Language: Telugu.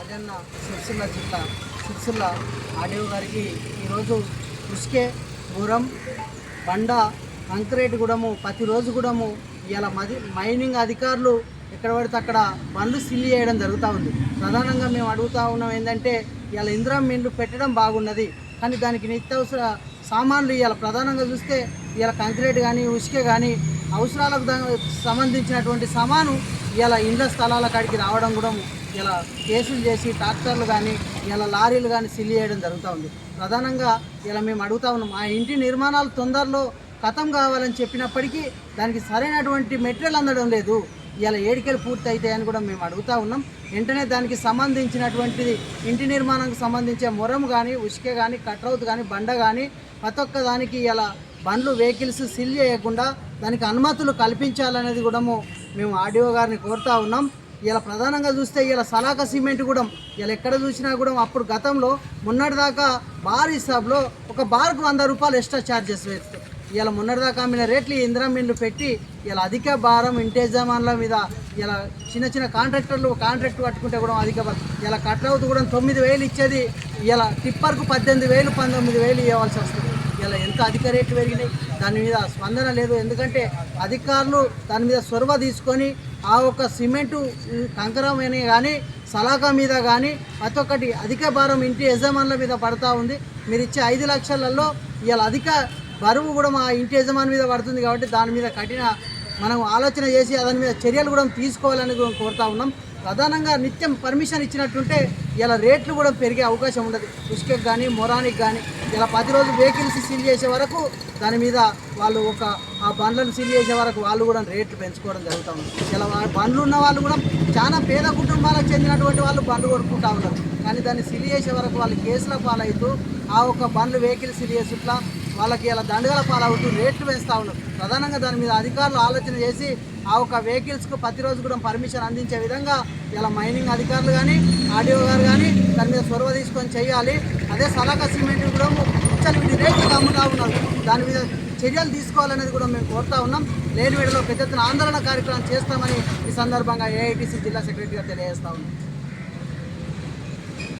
రాజన్న సిరిసిల్ల జిల్లా సిరిసిల్ల ఆడియో గారికి ఈరోజు ఉస్కే గురం బండ కంక్రీట్ అంకరేటిగూడము ప్రతిరోజు కూడాము ఇలా మది మైనింగ్ అధికారులు ఎక్కడ పడితే అక్కడ బండ్లు సిల్లి చేయడం జరుగుతూ ఉంది. ప్రధానంగా మేము అడుగుతా ఉన్నాం ఏంటంటే ఇలా ఇందిరా మిండ్లు పెట్టడం బాగున్నది కానీ దానికి నిత్యావసర సామాన్లు ఇవాళ ప్రధానంగా చూస్తే ఇలా కంక్రీట్ కానీ ఉసుకే కానీ అవసరాలకు సంబంధించినటువంటి సామాను ఇలా ఇండ్ల స్థలాల కాడికి రావడం కూడా ఇలా కేసులు చేసి ట్రాక్టర్లు కానీ ఇలా లారీలు కానీ సిల్ చేయడం జరుగుతూ ఉంది. ప్రధానంగా ఇలా మేము అడుగుతా ఉన్నాం ఆ ఇంటి నిర్మాణాలు తొందరలో కథం కావాలని చెప్పినప్పటికీ దానికి సరైనటువంటి మెటీరియల్ అందడం లేదు. ఇలా ఏడికలు పూర్తి అవుతాయని కూడా మేము అడుగుతా ఉన్నాం. వెంటనే దానికి సంబంధించినటువంటిది ఇంటి నిర్మాణానికి సంబంధించే మొరం కానీ ఉసుక కానీ కట్రౌత్ కానీ బండ కానీ ప్రతి ఒక్క దానికి ఇలా బండ్లు వెహికల్స్ సిల్ చేయకుండా దానికి అనుమతులు కల్పించాలనేది కూడా మేము ఆర్డీఓ గారిని కోరుతా ఉన్నాం. ఇలా ప్రధానంగా చూస్తే ఇలా సలాక సిమెంట్ కూడా ఇలా ఎక్కడ చూసినా కూడా అప్పుడు గతంలో మొన్నటిదాకా బార్ హిసాబ్లో ఒక బార్కు వంద రూపాయలు ఎక్స్ట్రా ఛార్జెస్ వేస్తాయి ఇలా మొన్నటిదాకా అమ్మిన రేట్లు ఈ ఇందిరా మిల్లు పెట్టి ఇలా అధిక భారం ఇంటేజమాన్ల మీద ఇలా చిన్న చిన్న కాంట్రాక్టర్లు కాంట్రాక్ట్ పట్టుకుంటే కూడా అధిక భారం. ఇలా కట్లవుతూ కూడా తొమ్మిది వేలు ఇచ్చేది ఇలా టిప్పర్కు పద్దెనిమిది వేలు పంతొమ్మిది వేలు ఇవ్వాల్సి వస్తుంది. ఇలా ఎంత అధిక రేట్లు పెరిగినాయి? దాని మీద స్పందన లేదు. ఎందుకంటే అధికారులు దాని మీద చొరవ తీసుకొని ఆ ఒక సిమెంటు కంకరమైన కానీ సలాకా మీద కానీ ప్రతి ఒక్కటి అధిక భారం ఇంటి యజమానుల మీద పడతా ఉంది. మీరు ఇచ్చే ఐదు లక్షలలో ఇవాళ అధిక బరువు కూడా మా ఇంటి యజమాని మీద పడుతుంది కాబట్టి దాని మీద కఠిన మనం ఆలోచన చేసి దాని మీద చర్యలు కూడా తీసుకోవాలని కోరుతా ఉన్నాం. ప్రధానంగా నిత్యం పర్మిషన్ ఇచ్చినట్టుంటే ఇలా రేట్లు కూడా పెరిగే అవకాశం ఉండదు. ఇసుకకి కానీ మొరానికి కానీ ఇలా పది రోజులు వెహికల్స్ సీల్ చేసే వరకు దాని మీద వాళ్ళు ఒక ఆ బండ్లను సీల్ చేసే వరకు వాళ్ళు కూడా రేట్లు పెంచుకోవడం జరుగుతూ ఉంది. ఇలా బండ్లు ఉన్న వాళ్ళు కూడా చాలా పేద కుటుంబాలకు చెందినటువంటి వాళ్ళు బండ్లు కొనుక్కుంటా ఉన్నారు. కానీ దాన్ని సీల్ చేసే వరకు వాళ్ళు కేసుల పాలవుతూ ఆ ఒక బండ్లు వెహికల్ సీల్ చేసుట్లా వాళ్ళకి ఇలా దండగల పాలవుతూ రేట్లు పెంచుతా ఉన్నారు. ప్రధానంగా దాని మీద అధికారులు ఆలోచన చేసి ఆ ఒక వెహికల్స్కు ప్రతిరోజు కూడా పర్మిషన్ అందించే విధంగా ఇలా మైనింగ్ అధికారులు కానీ ఆర్డీఓ గారు కానీ దాని మీద చొరవ తీసుకొని చేయాలి. అదే సలాకా సిమెంట్ కూడా ముచ్చలు వీటి రేట్లు అమ్ముతా ఉన్నారు దాని మీద చర్యలు తీసుకోవాలనేది కూడా మేము కోరుతా ఉన్నాం. లేని పెద్ద ఎత్తున ఆందోళన కార్యక్రమం చేస్తామని ఈ సందర్భంగా ఏఐటీసీ జిల్లా సెక్రటరీగా తెలియజేస్తా ఉన్నాం.